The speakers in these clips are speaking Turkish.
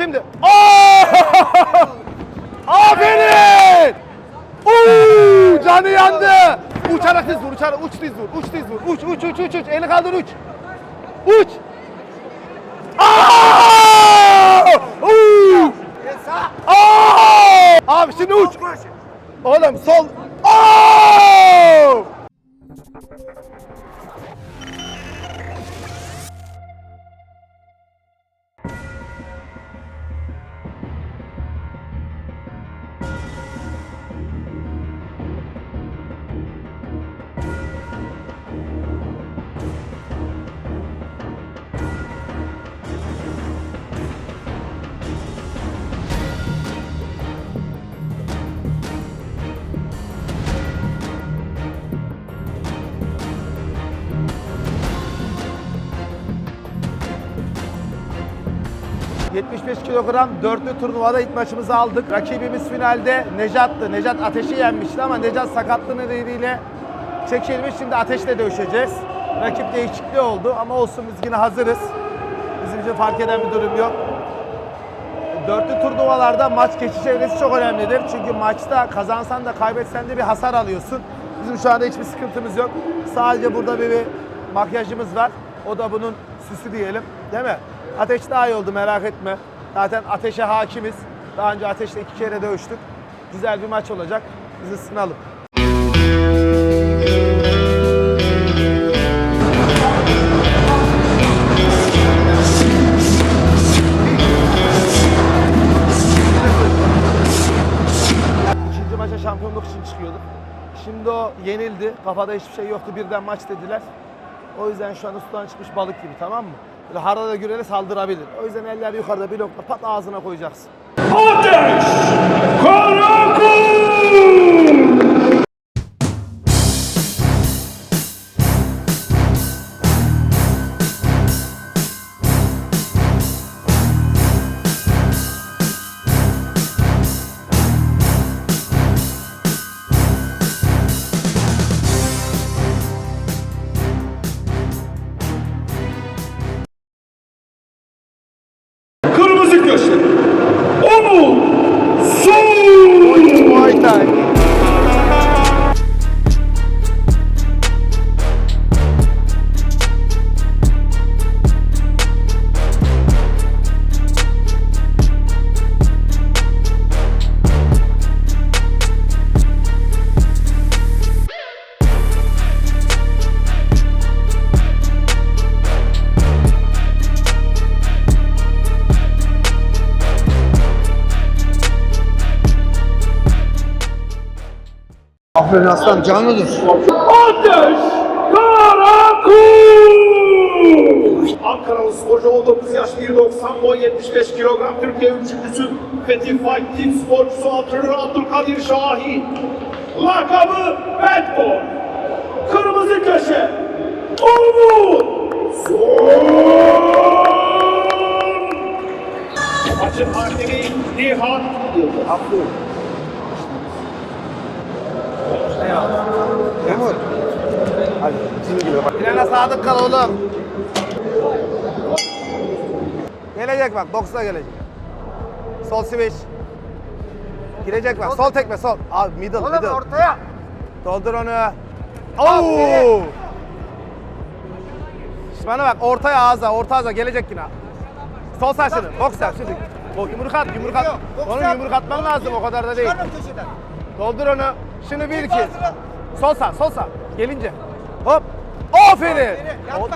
Şimdi. Aferin! Oo! Canı yandı. Uçarak diz vur, uçarak uç diz vur, uç diz vur. Uç, uç, uç, uç, uç. Eli kaldır uç. Uç. Aa! Abi şimdi uç. Oğlum sol. ...75 kilogram dörtlü turnuvada ilk maçımızı aldık. Rakibimiz finalde Nejat'tı. Nejat Ateş'i yenmişti ama Nejat sakatlığı nedeniyle çekilmiş. Şimdi Ateş'le dövüşeceğiz. Rakip değişikliği oldu ama olsun biz yine hazırız. Bizim için fark eden bir durum yok. Dörtlü turnuvalarda maç geçiş evresi çok önemlidir. Çünkü maçta kazansan da kaybetsen de bir hasar alıyorsun. Bizim şu anda hiçbir sıkıntımız yok. Sadece burada bir, bir makyajımız var. O da bunun süsü diyelim. Değil mi? Ateş daha iyi oldu merak etme. Zaten ateşe hakimiz. Daha önce ateşle iki kere dövüştük. Güzel bir maç olacak. Biz ısınalım. İkinci maça şampiyonluk için çıkıyorduk. Şimdi o yenildi. Kafada hiçbir şey yoktu. Birden maç dediler. O yüzden şu an sudan çıkmış balık gibi tamam mı? Böyle harada gürele saldırabilir. O yüzden eller yukarıda bir lokma pat ağzına koyacaksın. Ateş Karakul! Aferin aslan canlıdır. Ateş Karakul! Ankaralı sporcu 19 yaş 1.90 boy 75 kilogram Türkiye üçüncüsü Fethi Fight Team sporcusu antrenörü Abdülkadir Şahin. Lakabı Bad Boy. Kırmızı köşe Umut Son! Maçın hakemi Nihat Yıldız. Sadık kal oğlum. Gelecek bak, boksa gelecek. Sol switch. Girecek bak, sol tekme, sol. Abi middle, middle. ortaya. Doldur onu. Oo! Şimdi bana bak, ortaya ağza, orta ağza gelecek yine. Sol sağ şimdi, boks yap şimdi. O yumruk at, yumruk at. Onun yumruk atman lazım, o kadar da değil. Doldur onu. Şimdi bir iki. Sol sağ, sol sağ. Gelince. Hop. Aferin. O-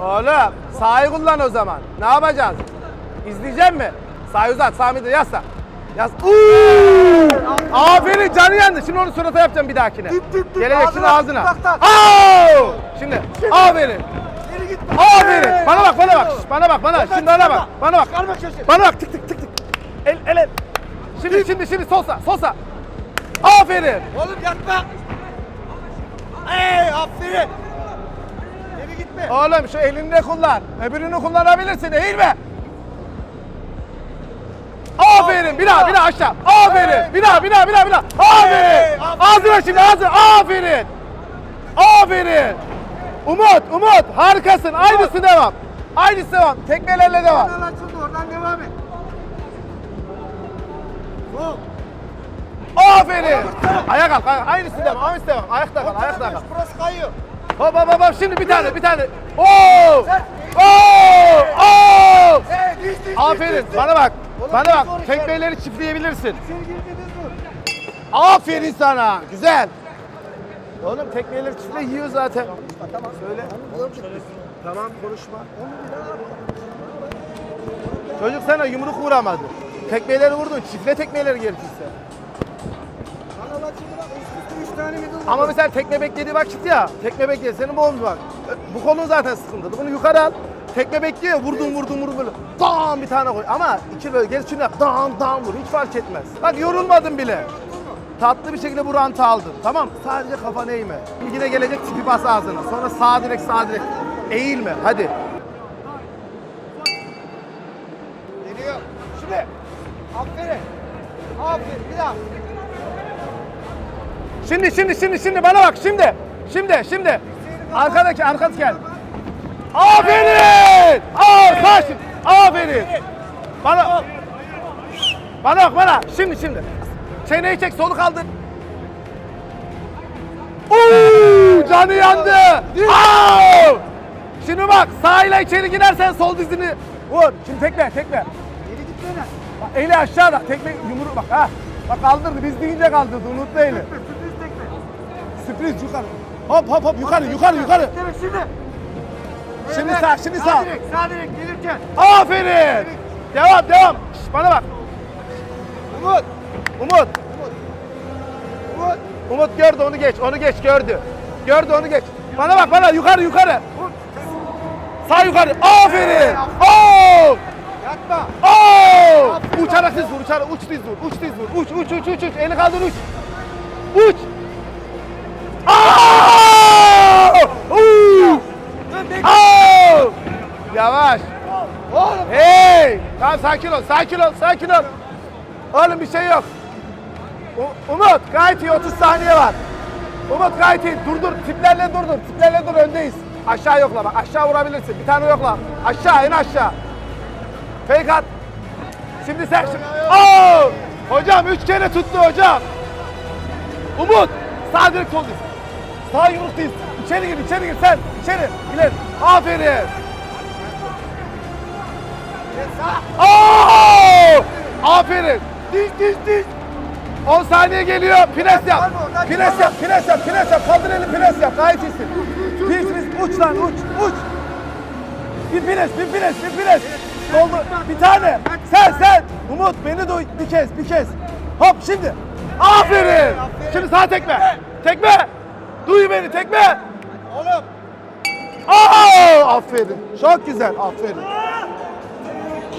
Oğlum sağı kullan o zaman. Ne yapacağız? İzleyecek mi? Sağ uzat, sağ mıydı? Yaz sağ. Yaz. Uuu! Aferin canı yandı. Şimdi onu surata yapacağım bir dahakine. Gelecek şimdi ağzına. Oo! Şimdi aferin. Aferin. Bana bak, bana bak. Şş, Bana bak, bana. Şimdi bana bak. Bana bak. Bana bak. Tık tık tık tık. El, el, el. Şimdi, şimdi, şimdi sol sağ. Aferin. Oğlum yatma. Ey aferin. Geri gitme. Oğlum şu elini de kullan. Öbürünü kullanabilirsin değil mi? Aferin. Bir daha, bir daha aşağı. Aferin. Bir daha, bir daha, bir daha, bir daha. Aferin. Ağzına şimdi ağzına. Aferin. Aferin. Umut, Umut harikasın. Aynısı devam. Aynısı devam. Tekmelerle devam. Oradan açıldı oradan devam et. Aferin. Ayağa kalk. ayağa- Aynısı devam. Aynısı devam. Ayakta kal. Ayakta kal. Burası kayıyor. Hop hop hop. Şimdi bir tane bir tane. Oo! Oo! Oo! Aferin. Bana bak. Bana bak. Tekmeleri çiftleyebilirsin. Aferin sana. Güzel. Oğlum tekmeleri çiftle yiyor zaten. Tamam. Söyle. Tamam konuşma. Çocuk sana yumruk vuramadı. Tekmeleri vurdun. Çiftle tekmeleri gerekirse. Bak. Vurdu. Ama mesela tekme beklediği vakit ya. Tekme bekledi. Senin omuz var. Bu kolun zaten sıkıntılı. Bunu yukarı al. Tekme bekliyor. Vurdun vurdun vurdun böyle. Dam bir tane koy. Ama iki böyle geri şunu yap. Dam dam vur. Hiç fark etmez. Bak yorulmadın bile. Tatlı bir şekilde bu rantı aldın. Tamam Sadece kafanı eğme. Yine gelecek tipi bas ağzına. Sonra sağ direkt sağ direkt. Eğilme. Hadi. Şimdi şimdi şimdi şimdi bana bak şimdi. Şimdi şimdi. Arkadaki arkadaki gel. Aferin! Şimdi. Aferin. Bana Bana bak bana. Şimdi şimdi. Çeneyi çek solu kaldır. Oo, canı yandı. Aa! Şimdi bak sağıyla içeri girersen sol dizini vur. Şimdi tekme tekme. Geri gitsene. Bak eli aşağıda. Tekme yumruğu bak ha. Bak kaldırdı. Biz deyince kaldırdı. Unutma eli. Sürpriz yukarı. Hop hop hop yukarı yukarı yukarı. Evet şimdi. Şimdi Evet. sağ, şimdi sağ. Direkt, sağ direkt gelirken. Aferin. Devam devam. Şş, bana bak. Umut. Umut. Umut. Umut gördü onu geç. Onu geç gördü. Gördü onu geç. Bana bak bana yukarı yukarı. Umut. Sağ yukarı. Aferin. Oo! Yatma. Oo! Uçarak diz vur, uçarak uç diz vur, uç diz vur. Uç uç uç uç uç. Eli kaldır uç. Uç. Yavaş. Oğlum. Hey! Tamam sakin ol, sakin ol, sakin ol. Oğlum bir şey yok. Umut gayet iyi 30 saniye var. Umut gayet iyi. Dur dur. Tiplerle dur dur. Tiplerle dur öndeyiz. Aşağı yokla bak. Aşağı vurabilirsin. Bir tane yokla. Aşağı in aşağı. Fake at. Şimdi sen şimdi. Oo! Hocam üç kere tuttu hocam. Umut sağ direkt sol diz. Sağ yumruk. İçeri gir, içeri gir sen. İçeri. İleri. Aferin. Oo! Aferin. Diz diz diz. 10 saniye geliyor. Pres yap. Pres yap, pres yap, pres yap. Kaldır elini pres yap. Gayet iyisin. Diz diz uç lan uç uç. Bir pres, bir pres, bir pres. Doldu. Bir tane. Sen sen. Umut beni duy. Bir kez, bir kez. Hop şimdi. Aferin. Şimdi sağ tekme. Tekme. Duy beni tekme. Oğlum. Aa! Aferin. Çok güzel. Aferin.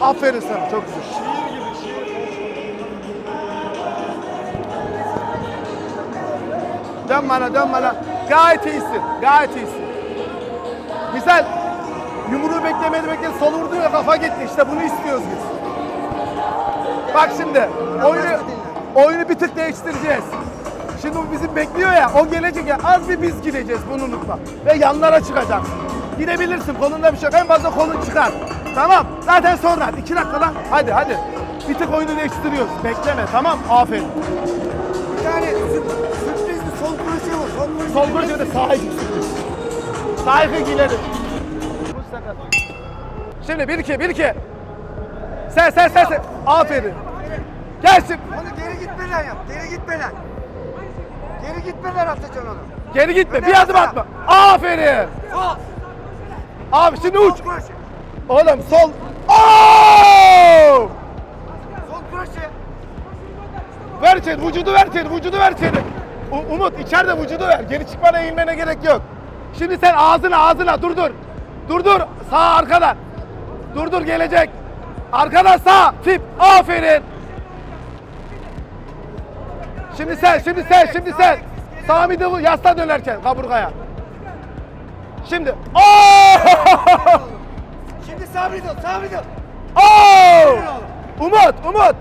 Aferin sana. Çok güzel. Dön bana, dön bana. Gayet iyisin. Gayet iyisin. Misal yumruğu beklemedi bekledi. Sol vurdu ya kafa gitti. İşte bunu istiyoruz biz. Bak şimdi oyunu, oyunu bir tık değiştireceğiz. Şimdi bu bizim bekliyor ya, o gelecek ya, az bir biz gideceğiz bunu unutma. Ve yanlara çıkacaksın. Gidebilirsin, kolunda bir şey yok, en fazla kolun çıkar. Tamam, zaten sonra, iki dakikadan, hadi hadi. Bir tık oyunu değiştiriyoruz, bekleme, tamam? Aferin. Bir tane sür- sürprizli sol kroşe vur. Sol kroşe. Sol da sağa git. Sağa ileri. Şimdi bir iki, bir iki. Sen, sen, sen, sen. Aferin. Gelsin. Onu geri gitmeden yap. Geri gitmeden. Geri gitmeden atacaksın onu. Geri gitme, bir adım atma. Aferin. Sol. Abi şimdi uç. Sol kroşe. Oğlum sol. Oo! Sol kroşe. Ver içeri, vücudu ver içeri, vücudu ver içeri. U- Umut içeride vücudu ver. Geri çıkmana eğilmene gerek yok. Şimdi sen ağzına ağzına dur dur. Dur dur. Sağ arkadan. Dur dur gelecek. Arkadan sağ. Tip. Aferin. Şimdi sen, şimdi sen, şimdi sen. Sağ midi bu yasla dönerken kaburgaya. Şimdi. Oo! Şimdi middle. Sağ middle. Oo! Umut, Umut.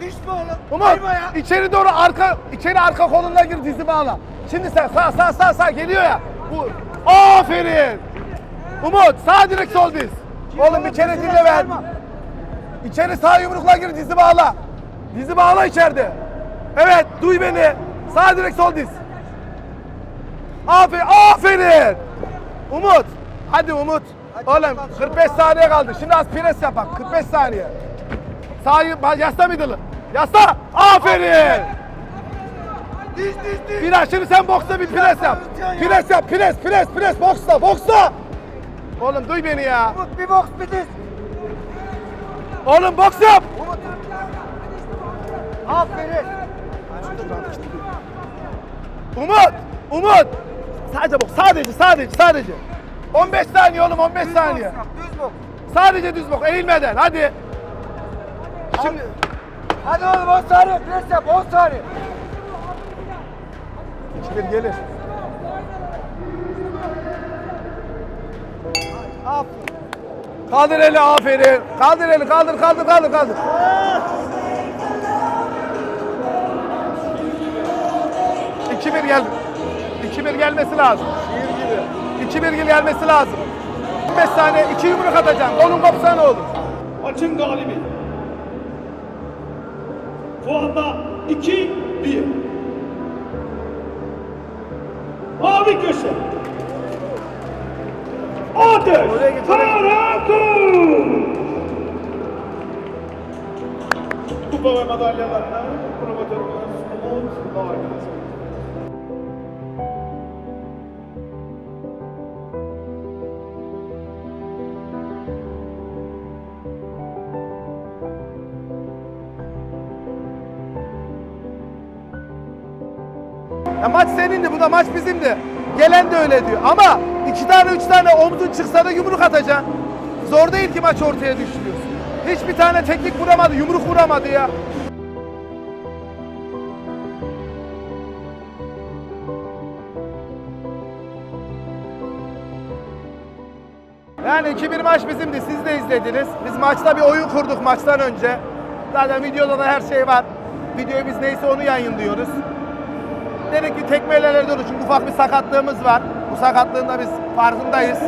Düşme oğlum. Umut Kayma ya. içeri doğru arka içeri arka kolundan gir dizi bağla. Şimdi sen sağ sağ sağ sağ geliyor ya. Bu Aferin. Umut sağ direkt sol diz. Oğlum bir kere dinle ver. İçeri sağ yumrukla gir dizi bağla. Dizi bağla içeride. Evet duy beni. Sağ direkt sol diz. Aferin. Aferin. Umut. Hadi Umut. Oğlum 45 saniye kaldı. Şimdi az pres yap bak. 45 saniye. Sağ yasta middle'ı. Yasta. Aferin. Diz diz diz. Biraz şimdi sen boksta bir pres yap. Pres yap, pres, pres, pres, boksta, boksta. Oğlum duy beni ya. Umut bir boks bir diz. Oğlum boks yap. Umut. Aferin. Umut, Umut. Sadece boks, sadece, sadece, sadece. 15 saniye oğlum, 15 Düz saniye. boks yap, Düz boks. Sadece düz boks, eğilmeden, hadi. Şimdi, Hadi oğlum 10 saniye pres yap 10 saniye. bir gelir. Aferin. Kaldır eli, aferin. Kaldır eli, kaldır, kaldır, kaldır, kaldır. İki bir gel. İki bir gelmesi lazım. İki bir gelmesi lazım. 15 saniye iki yumruk atacaksın. Kolun kopsa ne olur? Maçın galibi. Şu anda 2-1. Mavi köşe. Ateş Karakul. Kupa ve madalyalarına promotörümüz Umut Vargas. Ya maç senindi, bu da maç bizimdi. Gelen de öyle diyor. Ama iki tane, üç tane omzun çıksa da yumruk atacaksın. Zor değil ki maç ortaya düşürüyorsun. Hiçbir tane teknik vuramadı, yumruk vuramadı ya. Yani 2-1 maç bizimdi. Siz de izlediniz. Biz maçta bir oyun kurduk maçtan önce. Zaten videoda da her şey var. Videoyu biz neyse onu yayınlıyoruz. Dedik ki tekmeyle dönüş çünkü ufak bir sakatlığımız var. Bu sakatlığın da biz farkındayız.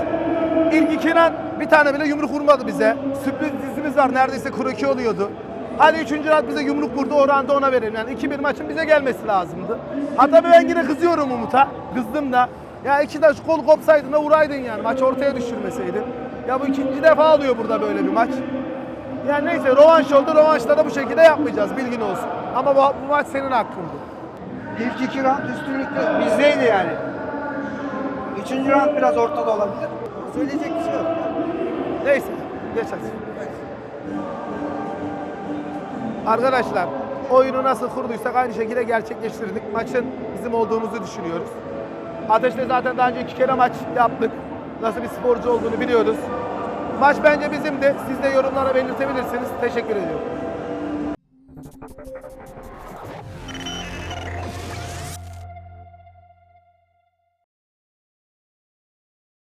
İlk iki round bir tane bile yumruk vurmadı bize. Sürpriz dizimiz var neredeyse kuru oluyordu. Hadi üçüncü round bize yumruk vurdu o roundu ona verelim. Yani 2-1 maçın bize gelmesi lazımdı. Hatta ben yine kızıyorum Umut'a. Kızdım da. Ya iki de şu kol kopsaydın da vuraydın yani. Maç ortaya düşürmeseydin. Ya bu ikinci defa oluyor burada böyle bir maç. Yani neyse rövanş oldu. Rövanşta da bu şekilde yapmayacağız bilgin olsun. Ama bu, bu maç senin hakkındı. İlk iki round üstünlükle bizdeydi yani. Üçüncü round biraz ortada olabilir. Söyleyecek bir şey yok. Neyse, geç hadi. Arkadaşlar, oyunu nasıl kurduysak aynı şekilde gerçekleştirdik. Maçın bizim olduğumuzu düşünüyoruz. Ateş'te zaten daha önce iki kere maç yaptık. Nasıl bir sporcu olduğunu biliyoruz. Maç bence bizimdi. Siz de yorumlara belirtebilirsiniz. Teşekkür ediyorum.